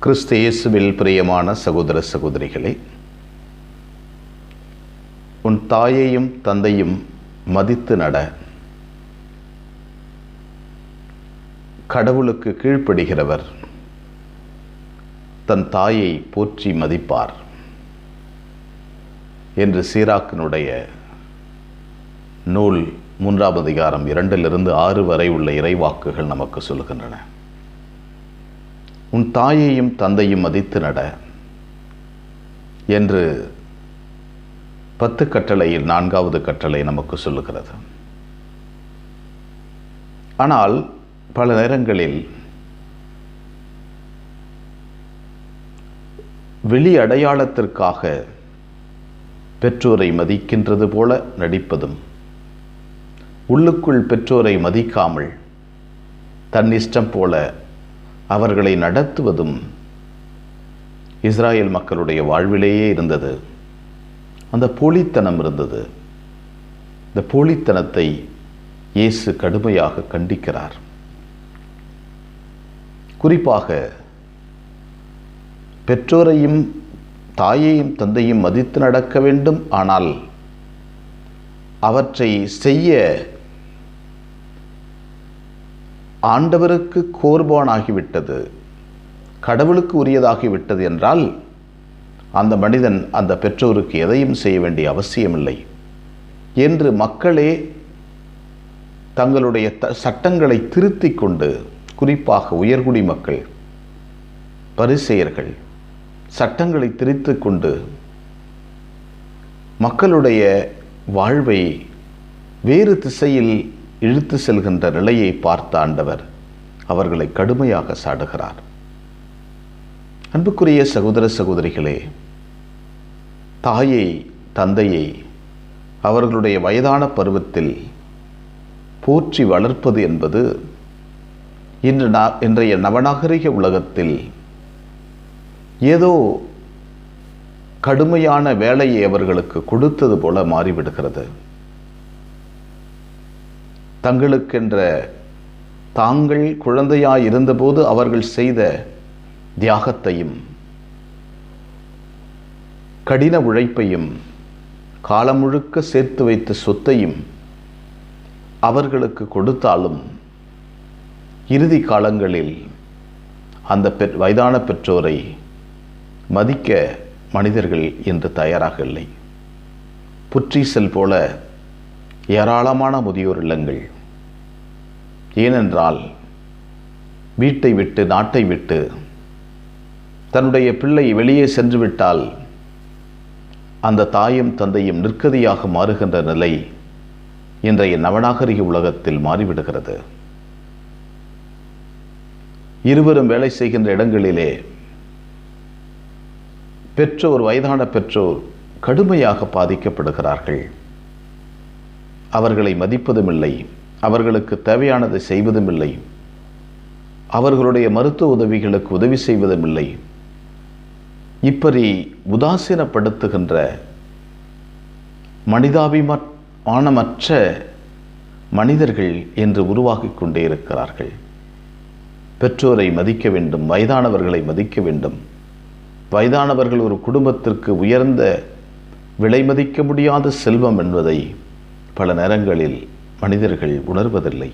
கிறிஸ்து இயேசுவில் பிரியமான சகோதர சகோதரிகளே உன் தாயையும் தந்தையும் மதித்து நட. கடவுளுக்கு கீழ்ப்படுகிறவர் தன் தாயை போற்றி மதிப்பார் என்று சீராக்கினுடைய நூல் மூன்றாம் அதிகாரம் இரண்டிலிருந்து ஆறு வரை உள்ள இறைவாக்குகள் நமக்கு சொல்கின்றன உன் தாயையும் தந்தையும் மதித்து நட என்று பத்து கட்டளையில் நான்காவது கட்டளை நமக்கு சொல்லுகிறது. ஆனால் பல நேரங்களில் வெளி அடையாளத்திற்காக பெற்றோரை மதிக்கின்றது போல நடிப்பதும் உள்ளுக்குள் பெற்றோரை மதிக்காமல் தன் இஷ்டம் போல அவர்களை நடத்துவதும் இஸ்ராயல் மக்களுடைய வாழ்விலேயே இருந்தது. அந்த போலித்தனம் இருந்தது. இந்த போலித்தனத்தை இயேசு கடுமையாக கண்டிக்கிறார். குறிப்பாக பெற்றோரையும் தாயையும் தந்தையும் மதித்து நடக்க வேண்டும். ஆனால் அவற்றை செய்ய ஆண்டவருக்கு கோர்பானாகிவிட்டது கடவுளுக்கு உரியதாகிவிட்டது என்றால் அந்த மனிதன் அந்த பெற்றோருக்கு எதையும் செய்ய வேண்டிய அவசியமில்லை. என்று மக்களே தங்களுடைய த சட்டங்களை திருத்தி கொண்டு குறிப்பாக உயர்குடி மக்கள் பரிசெயர்கள் சட்டங்களை திரித்து கொண்டு மக்களுடைய வாழ்வை வேறு திசையில் இழுத்து செல்கின்ற நிலையை பார்த்த ஆண்டவர் அவர்களை கடுமையாக சாடுகிறார். அன்புக்குரிய சகோதர சகோதரிகளே தாயை தந்தையை அவர்களுடைய வயதான பருவத்தில் போற்றி வளர்ப்பது என்பது இன்று நா இன்றைய நவநாகரிக உலகத்தில் ஏதோ கடுமையான வேலையை அவர்களுக்கு கொடுத்தது போல மாறிவிடுகிறது. தங்களுக்கென்ற தாங்கள் குழந்தையாய் இருந்தபோது அவர்கள் செய்த தியாகத்தையும் கடின உழைப்பையும் காலம் முழுக்க சேர்த்து வைத்த சொத்தையும் அவர்களுக்கு கொடுத்தாலும் இறுதி காலங்களில் அந்த பெ வயதான பெற்றோரை மதிக்க மனிதர்கள் இன்று தயாராக இல்லை. புற்றீசல் போல ஏராளமான முதியோர் இல்லங்கள் ஏனென்றால் வீட்டை விட்டு நாட்டை விட்டு தன்னுடைய பிள்ளை வெளியே சென்றுவிட்டால் அந்த தாயும் தந்தையும் நிற்கதியாக மாறுகின்ற நிலை இன்றைய நவநாகரிக உலகத்தில் மாறிவிடுகிறது. இருவரும் வேலை செய்கின்ற இடங்களிலே பெற்றோர் வயதான பெற்றோர் கடுமையாக பாதிக்கப்படுகிறார்கள். அவர்களை மதிப்பதும் இல்லை அவர்களுக்கு தேவையானதை செய்வதும் இல்லை அவர்களுடைய மருத்துவ உதவிகளுக்கு உதவி செய்வதும் இல்லை இப்படி உதாசீனப்படுத்துகின்ற மனிதாபிமானமற்ற மனிதர்கள் என்று உருவாகிக் கொண்டே இருக்கிறார்கள். பெற்றோரை மதிக்க வேண்டும் வயதானவர்களை மதிக்க வேண்டும். வயதானவர்கள் ஒரு குடும்பத்திற்கு உயர்ந்த விலை மதிக்க முடியாத செல்வம் என்பதை பல நேரங்களில் மனிதர்கள் உணர்வதில்லை.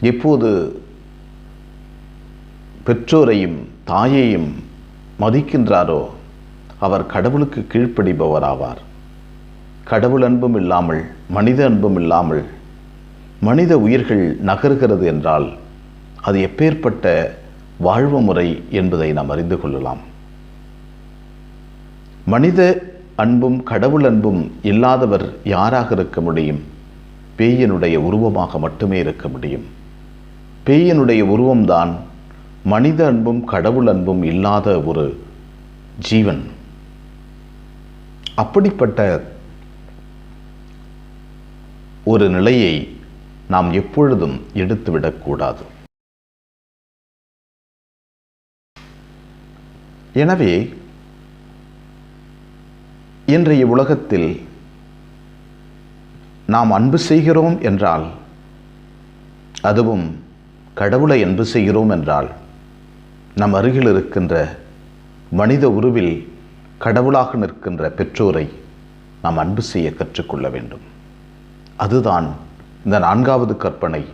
எப்போது பெற்றோரையும் தாயையும் மதிக்கின்றாரோ? அவர் கடவுளுக்கு கீழ்ப்படிபவராவார். கடவுள் அன்பும் இல்லாமல் மனித அன்பும் இல்லாமல் மனித உயிர்கள் நகர்கிறது என்றால் அது எப்பேற்பட்ட வாழ்வு முறை என்பதை நாம் அறிந்து கொள்ளலாம். மனித அன்பும் கடவுள் அன்பும் இல்லாதவர் யாராக இருக்க முடியும்? பேயனுடைய உருவமாக மட்டுமே இருக்க முடியும். பேயனுடைய உருவம்தான் மனித அன்பும் கடவுள் அன்பும் இல்லாத ஒரு ஜீவன். அப்படிப்பட்ட ஒரு நிலையை நாம் எப்பொழுதும் எடுத்துவிடக்கூடாது எனவே இன்றைய உலகத்தில் நாம் அன்பு செய்கிறோம் என்றால் அதுவும் கடவுளை அன்பு செய்கிறோம் என்றால் நம் அருகில் இருக்கின்ற மனித உருவில் கடவுளாக நிற்கின்ற பெற்றோரை நாம் அன்பு செய்ய கற்றுக்கொள்ள வேண்டும். அதுதான் இந்த நான்காவது கற்பனை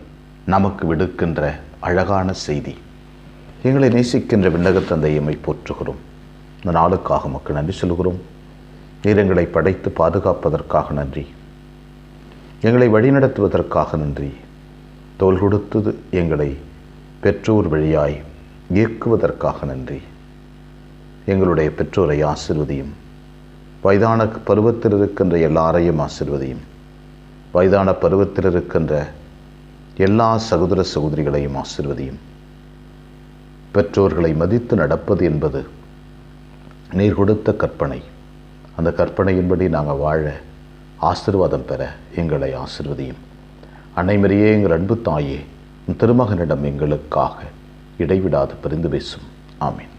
நமக்கு விடுக்கின்ற அழகான செய்தி. எங்களை நேசிக்கின்ற விண்ணகத் தந்தையம்மை போற்றுகிறோம். இந்த நாளுக்காக மக்கள் நன்றி சொல்கிறோம் நீர் எங்களை படைத்து பாதுகாப்பதற்காக நன்றி. எங்களை வழிநடத்துவதற்காக நன்றி. தோல் கொடுத்தது எங்களை பெற்றோர் வழியாய் இயக்குவதற்காக நன்றி. எங்களுடைய பெற்றோரை ஆசிர்வதியும். வயதான பருவத்தில் இருக்கின்ற எல்லாரையும் ஆசிர்வதியும். வயதான பருவத்தில் இருக்கின்ற எல்லா சகோதர சகோதரிகளையும் ஆசிர்வதியும். பெற்றோர்களை மதித்து நடப்பது என்பது நீர் கொடுத்த கற்பனை. அந்த கற்பனையின்படி நாங்கள் வாழ ஆசிர்வாதம் பெற எங்களை ஆசிர்வதியும். அன்னைமரியே எங்கள் அன்பு தாயே திருமகனிடம் எங்களுக்காக இடைவிடாது பரிந்து பேசும். ஆமீன்.